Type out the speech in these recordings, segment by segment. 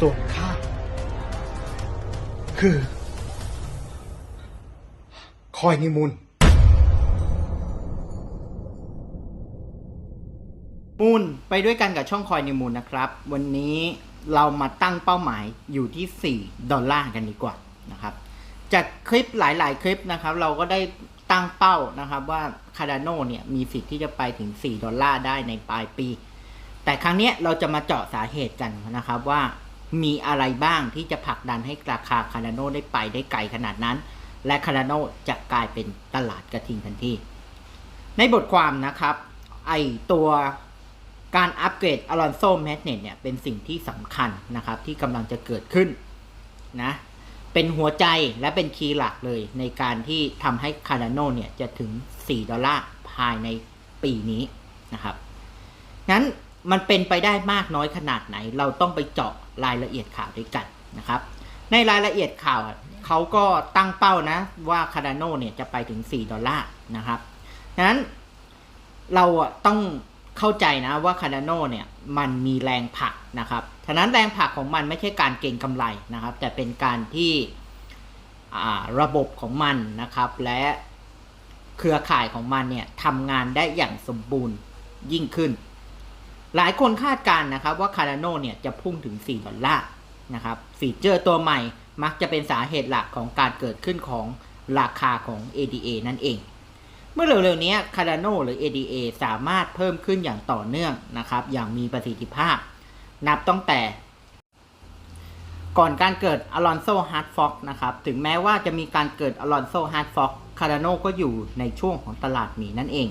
ส่วนข้าคือ คอยนิมูล มูลไปด้วยกันกับช่องคอยนิมูลนะครับ วันนี้เรามาตั้งเป้าหมายอยู่ที่ 4 ดอลลาร์กันดีกว่านะครับ จากคลิปหลาย ๆ คลิปนะครับ เราก็ได้ตั้งเป้านะครับว่าคาร์ดาโนเนี่ยมีสิทธิ์ที่จะไปถึง 4 ดอลลาร์ได้ในปลายปี แต่ครั้งนี้เราจะมาเจาะสาเหตุกันนะครับว่า มีอะไรบ้างที่จะผลักดันให้ราคาคาร์ดาโนได้ไปได้ไกลขนาดนั้น และคาร์ดาโนจะกลายเป็นตลาดกระทิงทันที ในบทความนะครับ ไอตัวการอัปเกรดอลอนโซแมกเนตเนี่ยเป็นสิ่งที่สำคัญนะครับที่กำลังจะเกิดขึ้นนะเป็นหัวใจและเป็นคีย์หลักเลยในการที่ทำให้คาร์โนเนี่ยจะถึง 4 ดอลลาร์ภายในปีนี้นะครับ งั้น มันเป็นไปได้มากน้อยขนาดไหน เราต้องไปเจาะรายละเอียดข่าวด้วยกันนะครับ ในรายละเอียดข่าวเขาก็ตั้งเป้านะว่าคาร์ดาโนเนี่ยจะไปถึง 4 ดอลลาร์นะครับฉะนั้นเราต้องเข้าใจนะว่าคาร์ดาโนเนี่ยมันมีแรงผลักนะครับฉะนั้นแรงผลักของมันไม่ใช่การเก็งกำไรนะครับ แต่เป็นการที่ระบบของมันนะครับ และเครือข่ายของมันเนี่ยทำงานได้อย่างสมบูรณ์ยิ่งขึ้น หลายคนคาดการณ์นะครับว่าคาร์ดาโนเนี่ยจะพุ่งถึง 4 ดอลลาร์นะครับฟีเจอร์ตัวใหม่มักจะเป็นสาเหตุหลักของการเกิดขึ้นของราคาของ ADA นั่นเอง เมื่อเร็วๆนี้ Cardano หรือ ADA สามารถเพิ่มขึ้นอย่างต่อเนื่องนะครับอย่างมีประสิทธิภาพ นับตั้งแต่ก่อนการเกิด Alonso Hard Fork นะครับ ถึงแม้ว่าจะมีการเกิด Alonso Hard Fork Cardano ก็อยู่ในช่วงของตลาดหมีนั่นเอง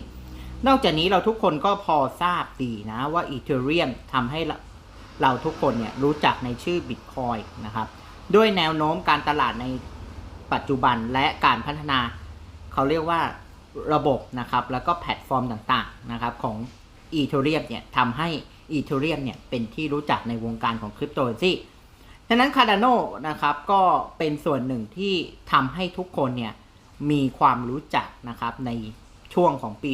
นอกจากนี้เราทุกคนก็พอทราบดีนะว่า Ethereum ทำให้เราทุกคนเนี่ยรู้จักในชื่อ Bitcoin นะครับด้วยแนวโน้มการตลาดในปัจจุบันและการพัฒนา เขาเรียกว่าระบบนะครับ แล้วก็แพลตฟอร์มต่างๆนะครับของ e t h e r e u m เนี่ยทำให้ e t h e r e u m เนี่ยเป็นที่รู้จักในวงการของคริปโตเรนซีดังนั้น Cardano นะครับก็เป็นส่วนหนึ่งที่ทำให้ทุกคนเนี่ยมีความรู้จักนะครับใน ช่วงของปี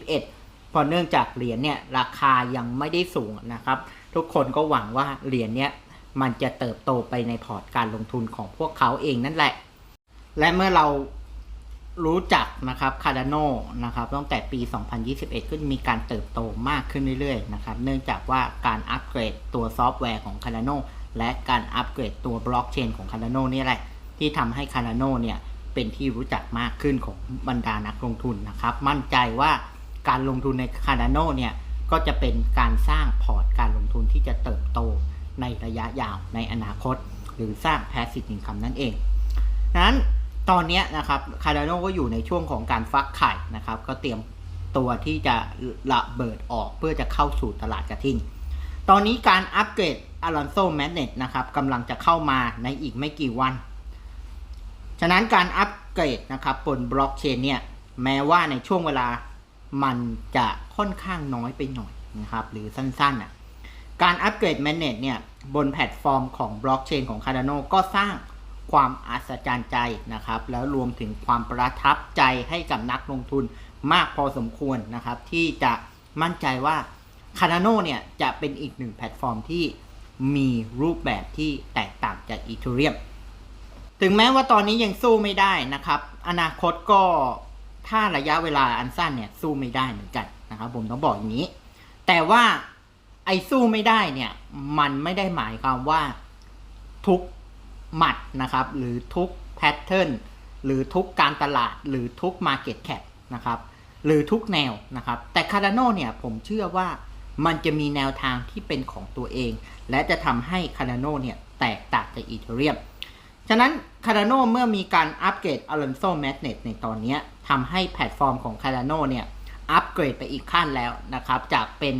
2021เพราะเนื่องจากเหรียญเนี่ยราคายังไม่ได้สูงนะครับ ทุกคนก็หวังว่าเหรียญเนี่ยมันจะเติบโตไปในพอร์ตการลงทุนของพวกเขาเองนั่นแหละ และเมื่อเรารู้จักนะครับ Cardano นะครับตั้งแต่ปี 2021ก็มีการเติบโตมากขึ้นเรื่อยๆนะครับเนื่องจากว่าการอัปเกรดตัวซอฟต์แวร์ของ Cardano และการอัปเกรดตัวบล็อกเชนของ Cardano นี่แหละ ที่ทำให้ Cardano เนี่ย เป็นที่รู้จักมากขึ้นของบรรดานักลงทุนนะครับ มั่นใจว่าการลงทุนใน Cardano เนี่ยก็จะเป็นการสร้างพอร์ตการลงทุนที่จะเติบโตในระยะยาวในอนาคต หรือสร้าง passive income นั่นเองนั้นตอนนี้นะครับคาร์ดาโนก็อยู่ในช่วงของการฟักไข่นะครับ ก็เตรียมตัวที่จะระเบิดออกเพื่อจะเข้าสู่ตลาดกระทิง ตอนนี้การอัปเกรดอลอนโซแม g เนตนะครับกำลังจะเข้ามาในอีกไม่กี่วัน ฉะนั้นการอัปเกรดนะครับบนบล็อกเชนเนี่ยแม้ว่าในช่วงเวลามันจะค่อนข้างน้อยไปหน่อยนะครับหรือสั้นๆอะการอัปเกรดแมเนตเนี่ยบนแพลตฟอร์มของบล็อกเชนของ Cardano ก็สร้างความอัศจรรย์ใจนะครับ แล้วรวมถึงความประทับใจให้กับนักลงทุนมากพอสมควรนะครับ ที่จะมั่นใจว่า Cardano เนี่ยจะเป็นอีกหนึ่งแพลตฟอร์มที่มีรูปแบบที่แตกต่างจาก Ethereum ถึงแม้ว่าตอนนี้ยังสู้ไม่ได้นะครับ อนาคตก็ถ้าระยะเวลาอันสั้นเนี่ยสู้ไม่ได้เหมือนกันนะครับ ผมต้องบอกอย่างนี้ แต่ว่าไอ้สู้ไม่ได้เนี่ย มันไม่ได้หมายความว่าทุกหมัดนะครับ หรือทุกแพทเทิร์นหรือทุกการตลาดหรือทุก Market Cap นะครับ หรือทุกแนวนะครับ แต่ Cardano เนี่ยผมเชื่อว่ามันจะมีแนวทางที่เป็นของตัวเอง และจะทำให้ Cardano เนี่ยแตกต่างจาก Ethereum ฉะนั้น Cardano เมื่อมีการอัปเกรด Alonso Magnet ในตอนนี้ทำให้แพลตฟอร์มของ Cardano เนี่ยอัปเกรดไปอีกขั้นแล้วนะครับ จากเป็น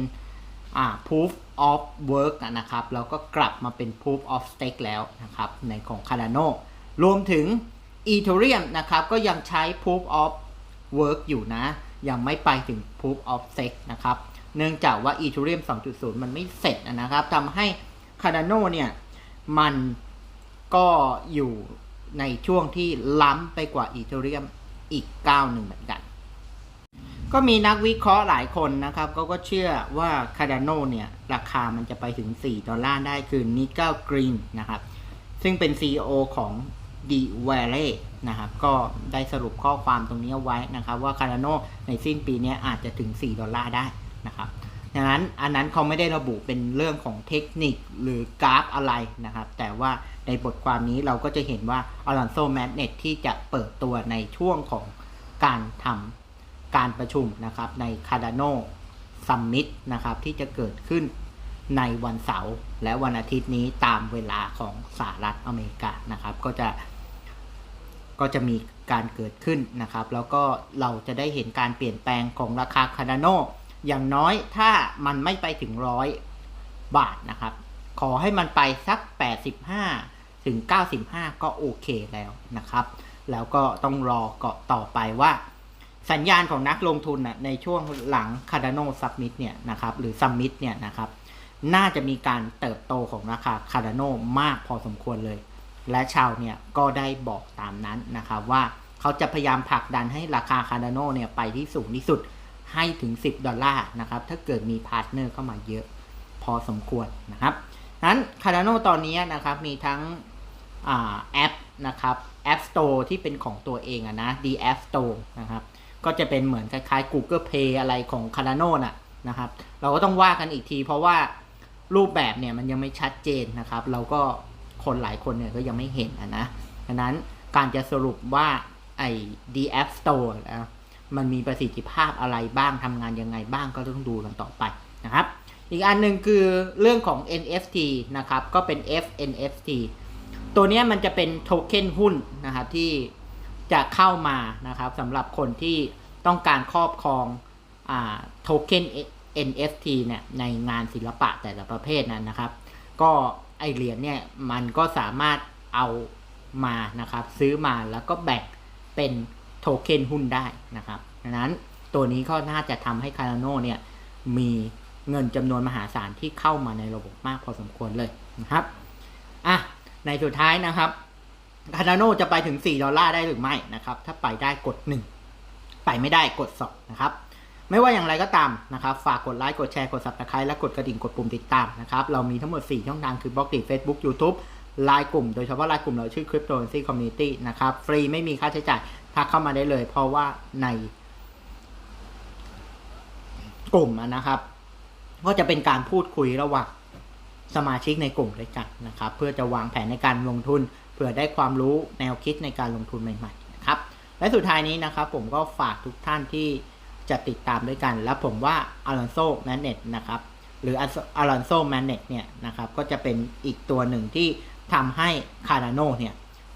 อ่า proof of work นะครับ แล้วก็กลับมาเป็น proof of stake แล้วนะครับ ในของ Cardano รวมถึง Ethereum นะครับ ก็ยังใช้ proof of work อยู่นะ ยังไม่ไปถึง proof of stake นะครับ เนื่องจากว่า Ethereum 2.0 มันไม่เสร็จนะครับทำให้ Cardano เนี่ย มัน ก็อยู่ในช่วงที่ล้ำไปกว่า Ethereum อีกก้าวหนึ่งเหมือนกัน ก็มีนักวิเคราะห์หลายคนนะครับก็ก็เชื่อว่า Cardano เนี่ย ราคามันจะไปถึง 4 ดอลลาร์ได้คือ n i c a l Green นะครับ ซึ่งเป็น CEO ของ d v a l l e นะครับ ก็ได้สรุปข้อความตรงนี้ไว้นะครับ ว่า Cardano ในสิ้นปีนี้อาจจะถึง 4 ดอลลาร์ได้นะครับ ดังนั้นอันนั้นเขาไม่ได้ระบุเป็นเรื่องของเทคนิคหรือกราฟอะไรนะครับ แต่ว่าในบทความนี้เราก็จะเห็นว่า Alonso m a g n e t ที่จะเปิดตัวในช่วงของการทำการประชุมนะครับใน Cardano Summit นะครับที่จะเกิดขึ้นในวันเสาร์และวันอาทิตย์นี้ตามเวลาของสหรัฐอเมริกานะครับ ก็จะก็จะมีการเกิดขึ้นนะครับ แล้วก็เราจะได้เห็นการเปลี่ยนแปลงของราคาคา r านโน อย่างน้อยถ้ามันไม่ไปถึงร้อยบาทนะครับ ขอให้มันไปสัก 85 ถึง 95 ก็โอเคแล้วนะครับ แล้วก็ต้องรอเกาะต่อไปว่า สัญญาณของนักลงทุนนะในช่วงหลัง Cardano Summit เนี่ยนะครับ หรือ Summit เนี่ยนะครับ น่าจะมีการเติบโตของราคา Cardano มากพอสมควรเลย และชาวเนี่ยก็ได้บอกตามนั้นนะครับว่าเขาจะพยายามผลักดันให้ราคา Cardano เนี่ยไปที่สูงที่สุด ให้ถึง 10 ดอลลาร์นะครับ ถ้าเกิดมีพาร์ทเนอร์เข้ามาเยอะพอสมควรนะครับนั้น Cardano ตอนนี้นะครับมีทั้งอแอปนะครับ App Store ที่เป็นของตัวเองอะนะ D App Store นะครับ ก็จะเป็นเหมือนคล้ายๆ Google Play อะไรของ Cardano น่ะนะครับ เราก็ต้องว่ากันอีกทีเพราะว่ารูปแบบเนี่ยมันยังไม่ชัดเจนนะครับ เราก็คนหลายคนเนี่ยก็ยังไม่เห็นอะนะดังนั้นการจะสรุปว่าไอ้ D App Store นะ มันมีประสิทธิภาพอะไรบ้างทำงานยังไงบ้างก็ต้องดูกันต่อไปนะครับอีกอันหนึ่งคือเรื่องของ NFT นะครับ ก็เป็น FNFT ตัวนี้มันจะเป็นโทเค็นหุ้นนะครับที่จะเข้ามานะครับสำหรับคนที่ต้องการครอบครองโทเค็น NFT เนี่ยในงานศิลปะแต่ละประเภทนั้นนะครับ ก็ไอเหรียญเนี่ยมันก็สามารถเอามานะครับ ซื้อมาแล้วก็แบ่งเป็น โทเค็นหุ้นได้นะครับดังนั้นตัวนี้ก็น่าจะทำให้ Cardano เนี่ยมีเงินจำนวนมหาศาลที่เข้ามาในระบบมากพอสมควรเลยนะครับอะในสุดท้ายนะครับ Cardano จะไปถึง 4 ดอลลาร์ได้หรือไม่นะครับ ถ้าไปได้กด 1 ไปไม่ได้กด 2 นะครับ ไม่ว่าอย่างไรก็ตามนะครับ ฝากกดไลค์กดแชร์กด subscribe และกดกระดิ่งกดปุ่มติดตามนะครับ เรามีทั้งหมด 4 ช่องทางคือบล็อกดี Facebook YouTube ไลน์กลุ่ม โดยเฉพาะไลน์กลุ่มเราชื่อ Cryptocurrency Community นะครับ ฟรีไม่มีค่าใช้จ่าย ทักเข้ามาได้เลย เพราะว่าในกลุ่มนะครับ ก็จะเป็นการพูดคุยระหว่างสมาชิกในกลุ่มด้วยกันนะครับ เพื่อจะวางแผนในการลงทุนเพื่อได้ความรู้แนวคิดในการลงทุนใหม่ๆนะครับ และสุดท้ายนี้นะครับ ผมก็ฝากทุกท่านที่จะติดตามด้วยกัน และผมว่าอ l ล n นโซแมนเนตนะครับหรืออ l ล n นโซแมนเนตเนี่ยนะครับก็จะเป็นอีกตัวหนึ่งที่ทำให้คา r าโนเนี่ย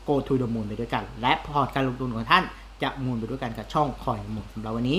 go to the moon ไปด้วยกัน และพอร์ตการลงทุนของท่านจะมูนไปด้วยกันกับช่องคอยมูนสำหรับวันนี้